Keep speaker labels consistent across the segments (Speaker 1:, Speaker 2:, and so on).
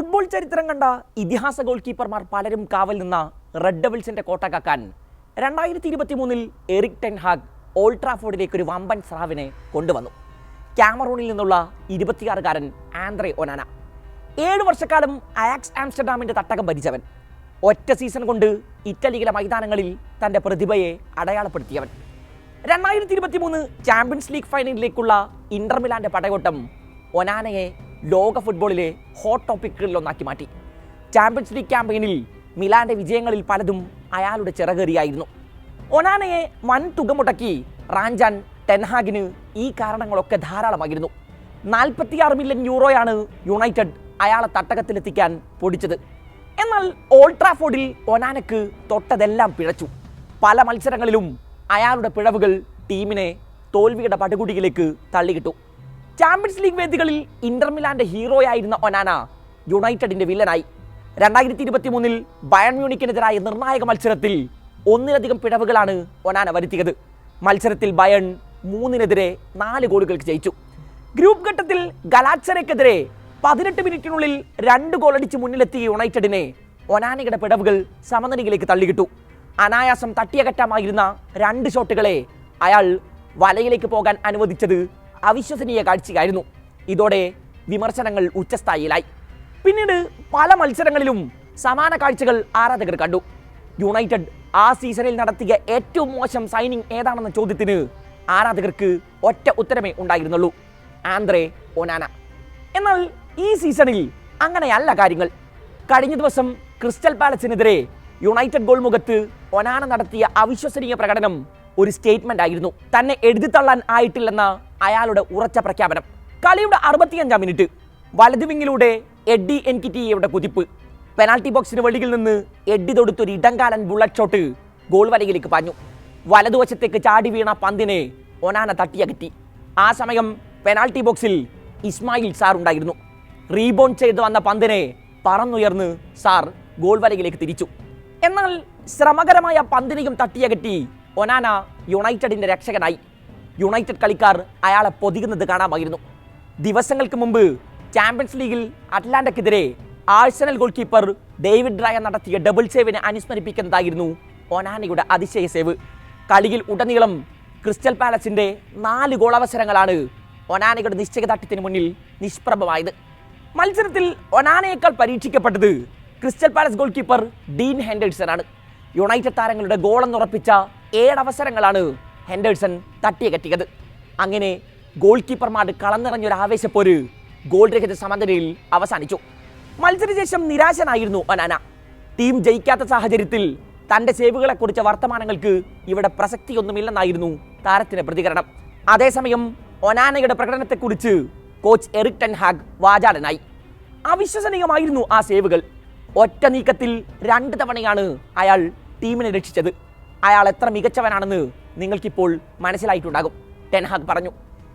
Speaker 1: Football ചരിത്രം കണ്ട ഇതിഹാസ ഗോൾ കീപ്പർമാർ പലരും കാവൽ നിന്ന റെഡ് ഡെവിൾസിന്റെ കോട്ട കാക്കാൻ രണ്ടായിരത്തി ഇരുപത്തി മൂന്നിൽ എറിക് ടെൻഹാഗ് ഓൾട്രാഫോർഡിലേക്ക് ഒരു വമ്പൻ സ്രാവിനെ കൊണ്ടുവന്നു. ക്യാമറൂണിൽ നിന്നുള്ള ഇരുപത്തിയാറുകാരൻ ആന്ത്രെ ഒനാന. ഏഴ് വർഷക്കാലം അയാക്സ് ആംസ്റ്റർഡാമിന്റെ തട്ടകം ഭരിച്ചവൻ. ഒറ്റ സീസൺ കൊണ്ട് ഇറ്റലിയിലെ മൈതാനങ്ങളിൽ തന്റെ പ്രതിഭയെ അടയാളപ്പെടുത്തിയവൻ. രണ്ടായിരത്തി ഇരുപത്തി മൂന്ന് ചാമ്പ്യൻസ് ലീഗ് ഫൈനലിലേക്കുള്ള ഇന്റർ മിലാന്റെ പടയോട്ടം ഒനാനയെ ലോക ഫുട്ബോളിലെ ഹോട്ട് ടോപ്പിക്കുകളിലൊന്നാക്കി മാറ്റി. ചാമ്പ്യൻസ് ലീഗ് ക്യാമ്പയിനിൽ മിലാന്റെ വിജയങ്ങളിൽ പലതും അയാളുടെ ചിറകേറിയായിരുന്നു. ഒനാനയെ വൻ തുക മുടക്കി റാഞ്ചാൻ ടെൻഹാഗിന് ഈ കാരണങ്ങളൊക്കെ ധാരാളമായിരുന്നു. നാൽപ്പത്തിയാറ് മില്യൺ യൂറോയാണ് യുണൈറ്റഡ് അയാളെ തട്ടകത്തിലെത്തിക്കാൻ പൊടിച്ചത്. എന്നാൽ ഓൾട്രാഫോർഡിൽ ട്രാഫോർഡിൽ ഒനാനക്ക് തൊട്ടതെല്ലാം പിഴച്ചു. പല മത്സരങ്ങളിലും അയാളുടെ പിഴവുകൾ ടീമിനെ തോൽവിയുടെ പടുകുടിയിലേക്ക് തള്ളിയിട്ടു. ചാമ്പ്യൻസ് ലീഗ് വേദികളിൽ ഇന്റർമിലാന്റെ ഹീറോ ആയിരുന്ന ഒനാന യുണൈറ്റഡിന്റെ വില്ലനായി. രണ്ടായിരത്തി ഇരുപത്തി മൂന്നിൽ ബയൺ മ്യൂണിക്കിനെതിരായ നിർണായക മത്സരത്തിൽ ഒന്നിലധികം പിഴവുകളാണ് ഒനാന വരുത്തിയത്. മത്സരത്തിൽ ബയൺ മൂന്നിനെതിരെ നാല് ഗോളുകൾക്ക് ജയിച്ചു. ഗ്രൂപ്പ് ഘട്ടത്തിൽ ഗലാച്ചരയ്ക്കെതിരെ പതിനെട്ട് മിനിറ്റിനുള്ളിൽ രണ്ട് ഗോളടിച്ച് മുന്നിലെത്തിയ യുണൈറ്റഡിനെ ഒനാനയുടെ പിടവുകൾ സമനിലയിലേക്ക് തള്ളിയിട്ടു. അനായാസം തട്ടിയകറ്റാമായിരുന്ന രണ്ട് ഷോട്ടുകളെ അയാൾ വലയിലേക്ക് പോകാൻ അനുവദിച്ചത് അവിശ്വസനീയ കാഴ്ചയായിരുന്നു. ഇതോടെ വിമർശനങ്ങൾ ഉച്ചസ്ഥായിലായി പിന്നീട് പല മത്സരങ്ങളിലും സമാന കാഴ്ചകൾ ആരാധകർ കണ്ടു. യുണൈറ്റഡ് ആ സീസണിൽ നടത്തിയ ഏറ്റവും മോശം സൈനിങ് ഏതാണെന്ന ചോദ്യത്തിന് ആരാധകർക്ക് ഒറ്റ ഉത്തരമേ ഉണ്ടായിരുന്നുള്ളൂ. Andre Onana. എന്നാൽ ഈ സീസണിൽ അങ്ങനെയല്ല കാര്യങ്ങൾ. കഴിഞ്ഞ ദിവസം ക്രിസ്റ്റൽ പാലസിനെതിരെ യുണൈറ്റഡ് ഗോൾ മുഖത്ത് ഒനാന നടത്തിയ അവിശ്വസനീയ പ്രകടനം ഒരു സ്റ്റേറ്റ്മെന്റ് ആയിരുന്നു. തന്നെ എഴുതിത്തള്ളാൻ ആയിട്ടില്ലെന്ന അയാളുടെ ഉറച്ച പ്രഖ്യാപനം. കളിയുടെ അറുപത്തിയഞ്ചാം മിനിറ്റ്. വലതു വിങ്ങിലൂടെ എഡ്ഡി എൻകിറ്റിയുടെ കുതിപ്പ്. പെനാൾട്ടി ബോക്സിന് വെളിയിൽ നിന്ന് എഡ്ഡി തൊടുത്തൊരു ഇടങ്കാലൻ ബുള്ളറ്റ് ഷോട്ട് ഗോൾ വരയിലേക്ക് പാഞ്ഞു. വലതുവശത്തേക്ക് ചാടി വീണ പന്തിനെ ഒനാന തട്ടിയകറ്റി ആ സമയം പെനാൾട്ടി ബോക്സിൽ ഇസ്മായിൽ സാർ ഉണ്ടായിരുന്നു. റീബോൺ ചെയ്ത് വന്ന പന്തിനെ പറന്നുയർന്ന് സാർ ഗോൾ വരയിലേക്ക് തിരിച്ചു. എന്നാൽ ശ്രമകരമായ പന്തിനെയും തട്ടിയകറ്റി ഒനാന യുണൈറ്റഡിന്റെ രക്ഷകനായി. യുണൈറ്റഡ് കളിക്കാർ അയാളെ പൊതിയുന്നത് കാണാമായിരുന്നു. ദിവസങ്ങൾക്ക് മുമ്പ് ചാമ്പ്യൻസ് ലീഗിൽ അറ്റ്ലാന്റക്കെതിരെ Arsenal goalkeeper David Raya നടത്തിയ ഡബിൾ സേവിനെ അനുസ്മരിപ്പിക്കുന്നതായിരുന്നു ഒനാനയുടെ അതിശയ സേവ് കളിയിൽ ഉടനീളം ക്രിസ്റ്റൽ പാലസിന്റെ നാല് ഗോളവസരങ്ങളാണ് ഒനാനയുടെ നിശ്ചയദാർഢ്യത്തിന് മുന്നിൽ നിഷ്പ്രഭമായത്. മത്സരത്തിൽ ഒനാനയേക്കാൾ പരീക്ഷിക്കപ്പെട്ടത് Crystal Palace goalkeeper Dean Henderson ആണ് യുണൈറ്റഡ് താരങ്ങളുടെ ഗോളെന്നുറപ്പിച്ച ഏഴ് അവസരങ്ങളാണ് ഹെൻഡേഴ്സൺ തട്ടിയകറ്റിയത്. അങ്ങനെ ഗോൾ കീപ്പർമാരുടെ കളന്നിറഞ്ഞൊരു ആവേശപ്പോര് ഗോൾ രഹിത സമനിലയിൽ അവസാനിച്ചു. മത്സരശേഷം നിരാശനായിരുന്നു അനാന. ടീം ജയിക്കാത്ത സാഹചര്യത്തിൽ തന്റെ സേവുകളെ കുറിച്ച വർത്തമാനങ്ങൾക്ക് ഇവിടെ പ്രസക്തിയൊന്നുമില്ലെന്നായിരുന്നു താരത്തിന്റെ പ്രതികരണം. അതേസമയം ഒനാനയുടെ പ്രകടനത്തെക്കുറിച്ച് കോച്ച് എറിക് ടെൻഹാഗ് വാചാടനായി അവിശ്വസനീയമായിരുന്നു ആ സേവുകൾ. ഒറ്റ നീക്കത്തിൽ രണ്ട് തവണയാണ് അയാൾ ടീമിനെ രക്ഷിച്ചത്. അയാൾ എത്ര മികച്ചവനാണെന്ന് നിങ്ങൾക്കിപ്പോൾ മനസ്സിലായിട്ടുണ്ടാകും. ടെൻഹാഗ് പറഞ്ഞു.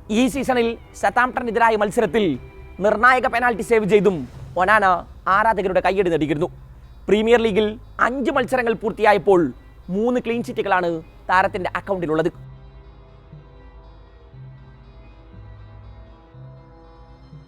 Speaker 1: ഈ സീസണിൽ സതാംപ്ടനെതിരായ മത്സരത്തിൽ നിർണായക പെനാൽറ്റി സേവ് ചെയ്തും ഒനാന ആരാധകരുടെ കയ്യടി നേടിയിരുന്നു. പ്രീമിയർ ലീഗിൽ അഞ്ച് മത്സരങ്ങൾ പൂർത്തിയായപ്പോൾ മൂന്ന് ക്ലീൻ ചിറ്റുകളാണ് താരത്തിന്റെ അക്കൗണ്ടിലുള്ളത്.